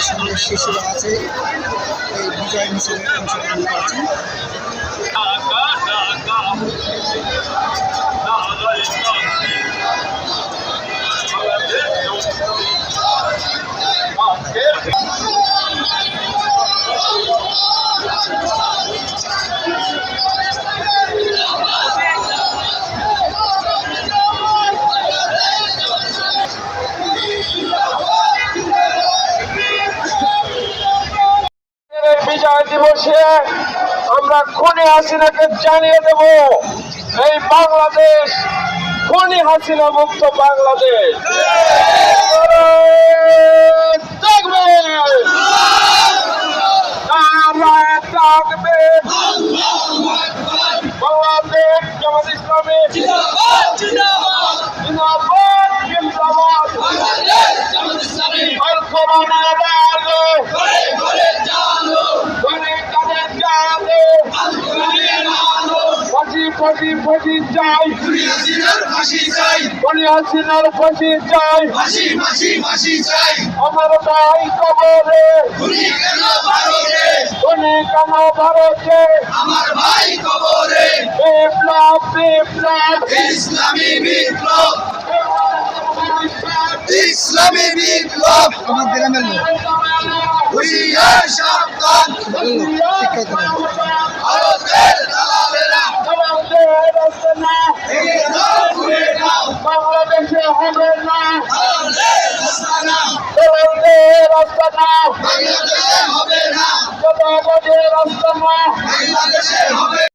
সঙ্গে শিশুরা আছে। এই বিজয় মিছিলে অংশগ্রহণ করেছেন। বিজয় আমরা খুনি হাসিনাকে জানিয়ে দেব। এই বাংলাদেশ খুনি হাসিনা মুক্ত বাংলাদেশ। বাংলাদেশ জামাত ইসলামী জিন্দাবাদ জিন্দাবাদ। আর ফাঁসি ফাঁসি ফাঁসি চাই। বলি হাসিনার ফাঁসি চাই। আমার ভাই কবরে। উনি কেন ভারতে? আমার ভাই কবরে বিপ্লব বিপ্লব ইসলামী বিপ্লব ইসলামী বিপ্লব আমার গ্রামের লোক শিক্ষা হবে না। রচনা বাংলাদেশে হবে না। বাংলাদেশে হবে